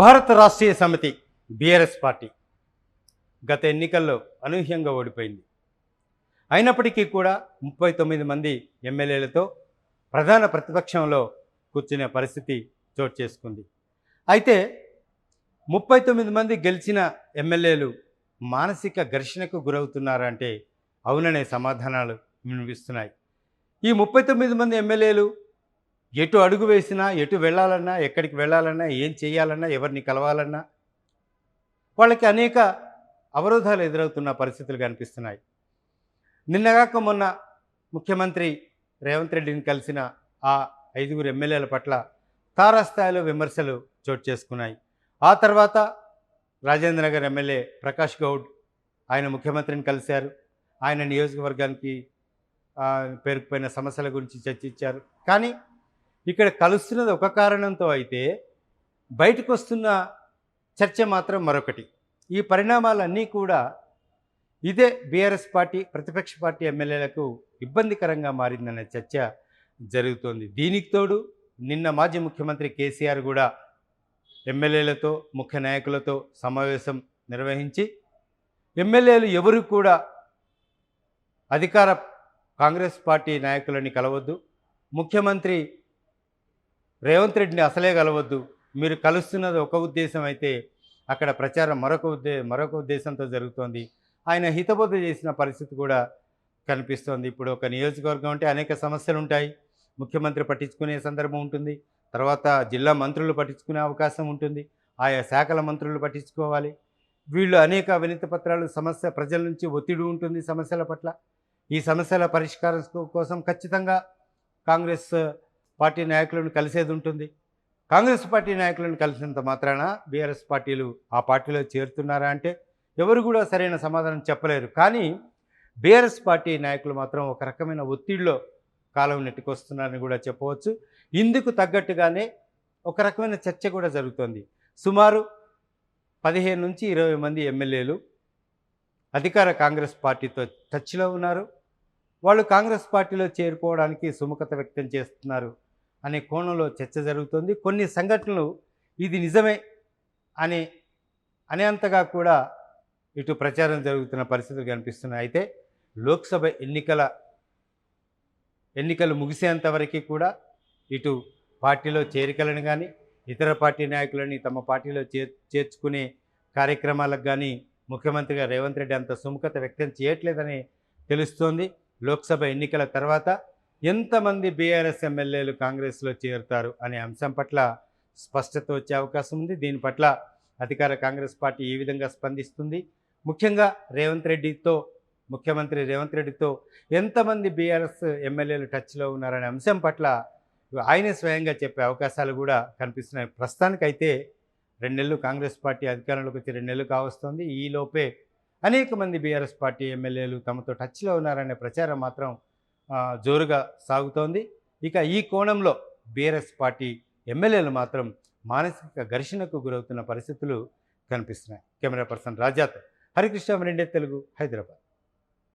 భారత రాష్ట్రీయ సమితి BRS party గత ఎన్నికల్లో అనూహ్యంగా ఓడిపోయింది. అయినప్పటికీ కూడా ముప్పై తొమ్మిది మంది ఎమ్మెల్యేలతో ప్రధాన ప్రతిపక్షంలో కూర్చునే పరిస్థితి చోటు చేసుకుంది. అయితే ముప్పై తొమ్మిది మంది గెలిచిన ఎమ్మెల్యేలు మానసిక ఘర్షణకు గురవుతున్నారంటే అవుననే సమాధానాలు వినిపిస్తున్నాయి. ఈ ముప్పై తొమ్మిది మంది ఎమ్మెల్యేలు ఎటు అడుగు వేసినా ఎటు వెళ్ళాలన్నా ఎక్కడికి వెళ్ళాలన్నా ఏం చేయాలన్నా ఎవరిని కలవాలన్నా వాళ్ళకి అనేక అవరోధాలు ఎదురవుతున్న పరిస్థితులు కనిపిస్తున్నాయి. నిన్నగాక మొన్న ముఖ్యమంత్రి రేవంత్ రెడ్డిని కలిసిన ఆ ఐదుగురు ఎమ్మెల్యేల పట్ల తారాస్థాయిలో విమర్శలు చోటు చేసుకున్నాయి. ఆ తర్వాత రాజేంద్ర నగర్ ఎమ్మెల్యే ప్రకాష్ గౌడ్ ఆయన ముఖ్యమంత్రిని కలిశారు. ఆయన నియోజకవర్గానికి పేరుకుపోయిన సమస్యల గురించి చర్చించారు. కానీ ఇక్కడ కలుస్తున్నది ఒక కారణంతో అయితే బయటకు వస్తున్న చర్చ మాత్రం మరొకటి. ఈ పరిణామాలన్నీ కూడా ఇదే బీఆర్ఎస్ పార్టీ ప్రతిపక్ష పార్టీ ఎమ్మెల్యేలకు ఇబ్బందికరంగా మారిందనే చర్చ జరుగుతోంది. దీనికి తోడు నిన్న మాజీ ముఖ్యమంత్రి కేసీఆర్ కూడా ఎమ్మెల్యేలతో ముఖ్య నాయకులతో సమావేశం నిర్వహించి ఎమ్మెల్యేలు ఎవరు కూడా అధికార కాంగ్రెస్ పార్టీ నాయకులని కలవద్దు. ముఖ్యమంత్రి రేవంత్ రెడ్డిని అసలే కలవద్దు. మీరు కలుస్తున్నది ఒక ఉద్దేశం అయితే అక్కడ ప్రచారం మరొక ఉద్దే మరొక ఉద్దేశంతో జరుగుతోంది. ఆయన హితబోధ చేసిన పరిస్థితి కూడా కనిపిస్తోంది. ఇప్పుడు ఒక నియోజకవర్గం అంటే అనేక సమస్యలు ఉంటాయి. ముఖ్యమంత్రి పట్టించుకునే సందర్భం ఉంటుంది. తర్వాత జిల్లా మంత్రులు పట్టించుకునే అవకాశం ఉంటుంది. ఆయా శాఖల మంత్రులు పట్టించుకోవాలి. వీళ్ళు అనేక వినతి పత్రాలు సమస్య ప్రజల నుంచి ఒత్తిడి ఉంటుంది సమస్యల పట్ల. ఈ సమస్యల పరిష్కారం కోసం ఖచ్చితంగా కాంగ్రెస్ పార్టీ నాయకులను కలిసేది ఉంటుంది. కాంగ్రెస్ పార్టీ నాయకులను కలిసినంత మాత్రాన బీఆర్ఎస్ పార్టీలు ఆ పార్టీలో చేరుతున్నారా అంటే ఎవరు కూడా సరైన సమాధానం చెప్పలేరు. కానీ బీఆర్ఎస్ పార్టీ నాయకులు మాత్రం ఒక రకమైన ఒత్తిడిలో కాలం నెట్టుకొస్తున్నారని కూడా చెప్పవచ్చు. ఇందుకు తగ్గట్టుగానే ఒక రకమైన చర్చ కూడా జరుగుతోంది. సుమారు పదిహేను నుంచి ఇరవై మంది ఎమ్మెల్యేలు అధికార కాంగ్రెస్ పార్టీతో టచ్లో ఉన్నారు. వాళ్ళు కాంగ్రెస్ పార్టీలో చేరుకోవడానికి సుముఖత వ్యక్తం చేస్తున్నారు. అనే కోణంలో చర్చ జరుగుతుంది. కొన్ని సంఘటనలు ఇది నిజమే అనే అనేంతగా కూడా ఇటు ప్రచారం జరుగుతున్న పరిస్థితులు కనిపిస్తున్నాయి. అయితే లోక్సభ ఎన్నికల ఎన్నికలు ముగిసేంతవరకు కూడా ఇటు పార్టీలో చేరికలను కానీ ఇతర పార్టీ నాయకులని తమ పార్టీలో చేర్ చేర్చుకునే కార్యక్రమాలకు కానీ ముఖ్యమంత్రిగా రేవంత్ రెడ్డి అంత సుముఖత వ్యక్తం చేయట్లేదని తెలుస్తోంది. లోక్సభ ఎన్నికల తర్వాత ఎంతమంది బీఆర్ఎస్ ఎమ్మెల్యేలు కాంగ్రెస్లో చేరుతారు అనే అంశం పట్ల స్పష్టత వచ్చే అవకాశం ఉంది. దీని పట్ల అధికార కాంగ్రెస్ పార్టీ ఏ విధంగా స్పందిస్తుంది. ముఖ్యంగా రేవంత్ రెడ్డితో ముఖ్యమంత్రి రేవంత్ రెడ్డితో ఎంతమంది బీఆర్ఎస్ ఎమ్మెల్యేలు టచ్లో ఉన్నారనే అంశం పట్ల ఆయనే స్వయంగా చెప్పే అవకాశాలు కూడా కనిపిస్తున్నాయి. ప్రస్తుతానికైతే రెండు నెలలు కాంగ్రెస్ పార్టీ అధికారంలోకి వచ్చి రెండు నెలలు కావస్తుంది. ఈలోపే అనేక మంది బీఆర్ఎస్ పార్టీ ఎమ్మెల్యేలు తమతో టచ్లో ఉన్నారనే ప్రచారం మాత్రం జోరుగా సాగుతోంది. ఇక ఈ కోణంలో బీఆర్ఎస్ పార్టీ ఎమ్మెల్యేలు మాత్రం మానసిక ఘర్షణకు గురవుతున్న పరిస్థితులు కనిపిస్తున్నాయి. కెమెరా పర్సన్ రాజాత్ హరికృష్ణ రెండే తెలుగు హైదరాబాద్.